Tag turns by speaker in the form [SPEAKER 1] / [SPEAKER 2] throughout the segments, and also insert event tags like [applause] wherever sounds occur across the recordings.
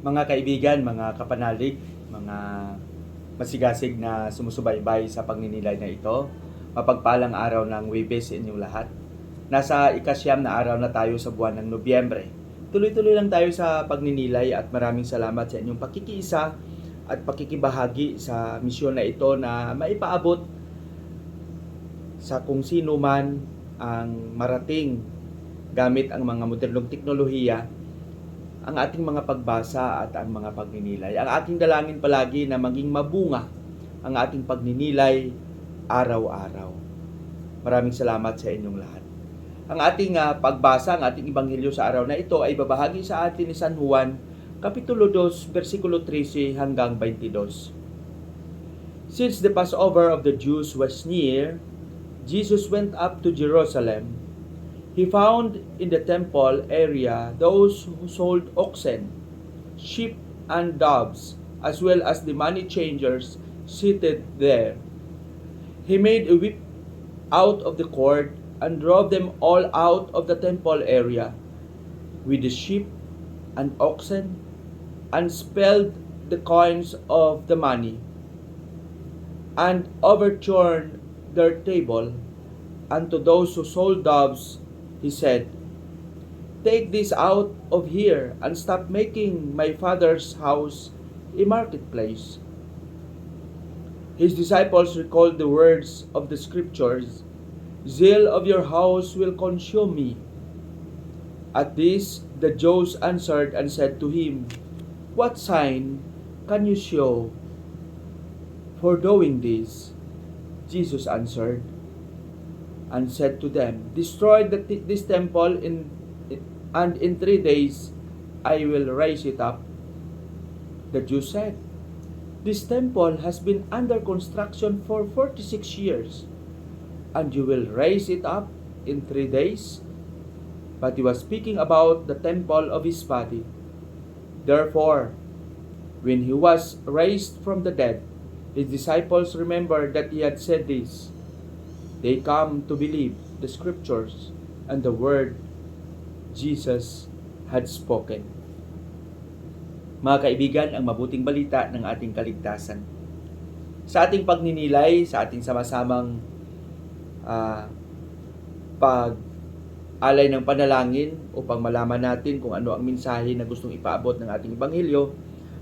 [SPEAKER 1] Mga kaibigan, mga kapanalig, mga masigasig na sumusubaybay sa pagninilay na ito, mapagpalang araw ng Webes sa inyong lahat. Nasa ikasyam na araw na tayo sa buwan ng Nobyembre. Tuloy-tuloy lang tayo sa pagninilay at maraming salamat sa inyong pakikiisa at pakikibahagi sa misyon na ito na maipaabot sa kung sino man ang marating gamit ang mga modernong teknolohiya ang ating mga pagbasa at ang mga pagninilay. Ang ating dalangin palagi na maging mabunga ang ating pagninilay araw-araw. Maraming salamat sa inyong lahat. Ang ating ah, pagbasa, ang ating ebanghelyo sa araw na ito ay babahagi sa atin ni San Juan, Kapitulo 2, versikulo 13 hanggang 22. Since the Passover of the Jews was near, Jesus went up to Jerusalem. He found in the temple area those who sold oxen, sheep, and doves, as well as the money changers seated there. He made a whip out of the court and drove them all out of the temple area with the sheep and oxen and spelled the coins of the money and overturned their table. And to those who sold doves, he said, Take this out of here and stop making my father's house a marketplace. His disciples recalled the words of the scriptures Zeal of your house will consume me. At this, the Jews answered and said to him, What sign can you show for doing this? Jesus answered and said to them, Destroy the, this temple in, and in three days I will raise it up. The Jews said, This temple has been under construction for 46 years, and you will raise it up in three days? But he was speaking about the temple of his body. Therefore, when he was raised from the dead, his disciples remembered that he had said this. They come to believe the scriptures and the word Jesus had spoken. Mga kaibigan, ang mabuting balita ng ating kaligtasan. Sa ating pagninilay, sa ating sama-samang ah, pag alay ng panalangin upang malaman natin kung ano ang mensahe na gustong ipaabot ng ating ebanghelyo,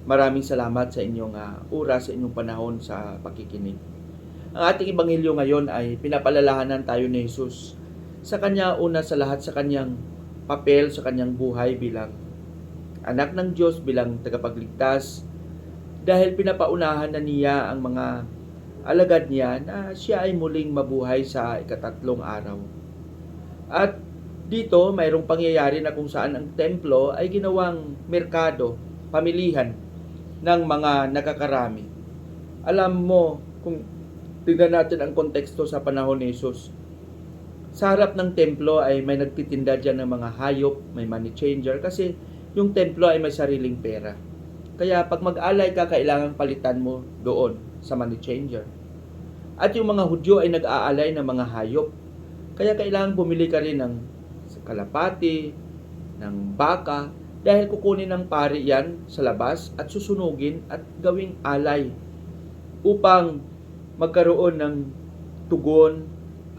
[SPEAKER 1] maraming salamat sa inyong ah, oras, sa inyong panahon sa pakikinig. Ang ating ebanghelyo ngayon ay pinapalalahanan tayo ni Jesus sa kanya una sa lahat sa kanyang papel sa kanyang buhay bilang anak ng Diyos bilang tagapagligtas dahil pinapaunahan na niya ang mga alagad niya na siya ay muling mabuhay sa ikatatlong araw. At dito mayroong pangyayari na kung saan ang templo ay ginawang merkado, pamilihan ng mga nakakarami. Alam mo kung tignan natin ang konteksto sa panahon ni Jesus. Sa harap ng templo ay may nagtitinda dyan ng mga hayop, may money changer kasi yung templo ay may sariling pera. Kaya pag mag-alay ka, kailangan palitan mo doon sa money changer. At yung mga Hudyo ay nag-aalay ng mga hayop. Kaya kailangan bumili ka rin ng kalapati, ng baka, dahil kukunin ng pari yan sa labas at susunugin at gawing alay upang magkaroon ng tugon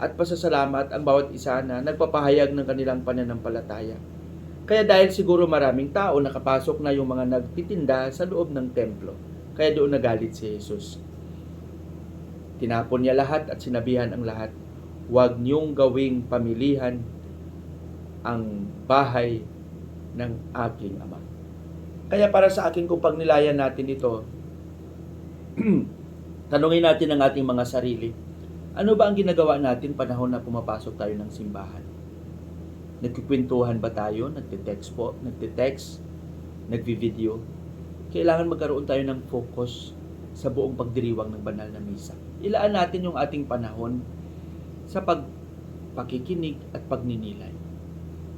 [SPEAKER 1] at pasasalamat ang bawat isa na nagpapahayag ng kanilang pananampalataya. Kaya dahil siguro maraming tao nakapasok na yung mga nagtitinda sa loob ng templo. Kaya doon nagalit si Jesus. Tinapon niya lahat at sinabihan ang lahat, huwag niyong gawing pamilihan ang bahay ng aking ama. Kaya para sa akin kung pagnilayan natin ito, [clears throat] tanungin natin ang ating mga sarili. Ano ba ang ginagawa natin panahon na pumapasok tayo ng simbahan? Nagkikwentuhan ba tayo? Nagte-text po? Nagte-text? Nagvi-video? Kailangan magkaroon tayo ng focus sa buong pagdiriwang ng banal na misa. Ilaan natin yung ating panahon sa pag pakikinig at pagninilay.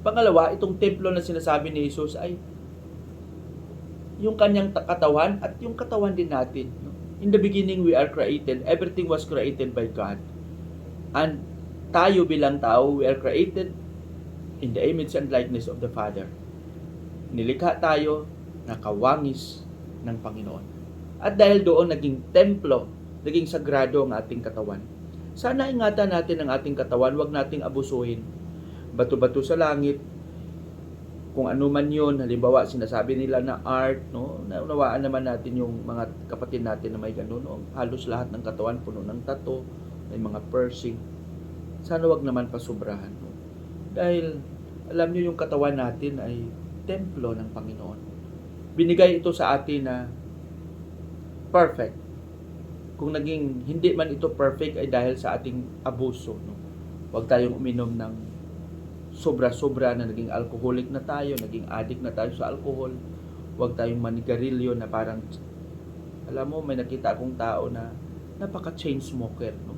[SPEAKER 1] Pangalawa, itong templo na sinasabi ni Jesus ay yung kanyang ta- katawan at yung katawan din natin. no? In the beginning, we are created. Everything was created by God. And tayo bilang tao, we are created in the image and likeness of the Father. Nilikha tayo na kawangis ng Panginoon. At dahil doon naging templo, naging sagrado ang ating katawan. Sana ingatan natin ang ating katawan, huwag nating abusuhin. Bato-bato sa langit, kung ano man yun, halimbawa sinasabi nila na art, no? Naunawaan naman natin yung mga kapatid natin na may ganun, no? halos lahat ng katawan puno ng tato, may mga piercing. Sana wag naman pasubrahan. No? Dahil alam niyo yung katawan natin ay templo ng Panginoon. Binigay ito sa atin na perfect. Kung naging hindi man ito perfect ay dahil sa ating abuso. No? Huwag tayong uminom ng sobra-sobra na naging alcoholic na tayo, naging addict na tayo sa alcohol. Huwag tayong manigarilyo na parang, alam mo, may nakita akong tao na napaka-chain smoker. No?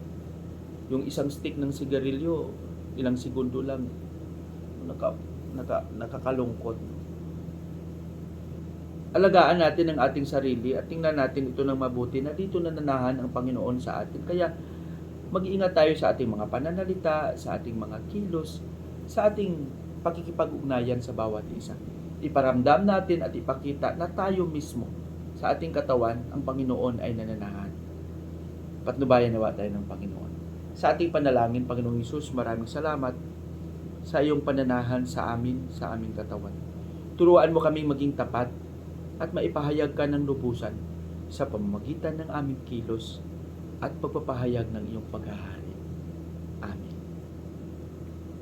[SPEAKER 1] Yung isang stick ng sigarilyo, ilang segundo lang, naka, naka, nakakalungkot. Alagaan natin ang ating sarili at tingnan natin ito ng mabuti na dito nananahan ang Panginoon sa atin. Kaya mag-iingat tayo sa ating mga pananalita, sa ating mga kilos, sa ating pakikipag-ugnayan sa bawat isa. Iparamdam natin at ipakita na tayo mismo sa ating katawan, ang Panginoon ay nananahan. Patnubayan nawa tayo ng Panginoon. Sa ating panalangin, Panginoong Isus, maraming salamat sa iyong pananahan sa amin, sa aming katawan. Turuan mo kami maging tapat at maipahayag ka ng lubusan sa pamamagitan ng aming kilos at pagpapahayag ng iyong paghahari.